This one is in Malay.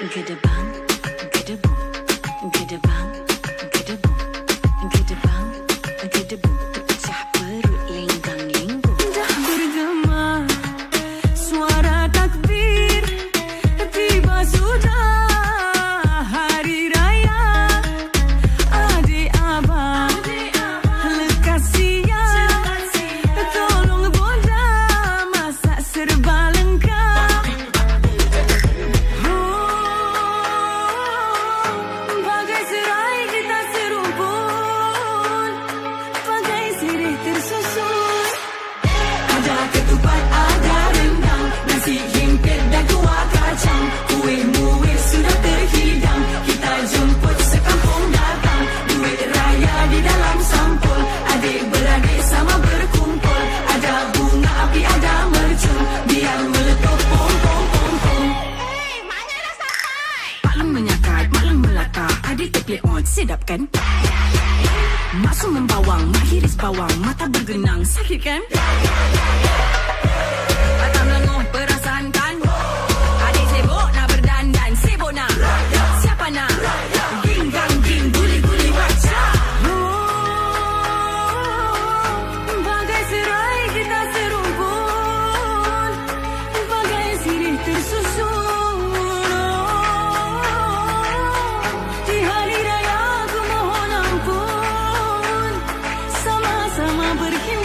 Wie der Bahn. split mode Sedap kan? Masuk membawang Mahiris bawang Mata bergenang Sakit kan? Yeah, yeah, yeah, yeah. could you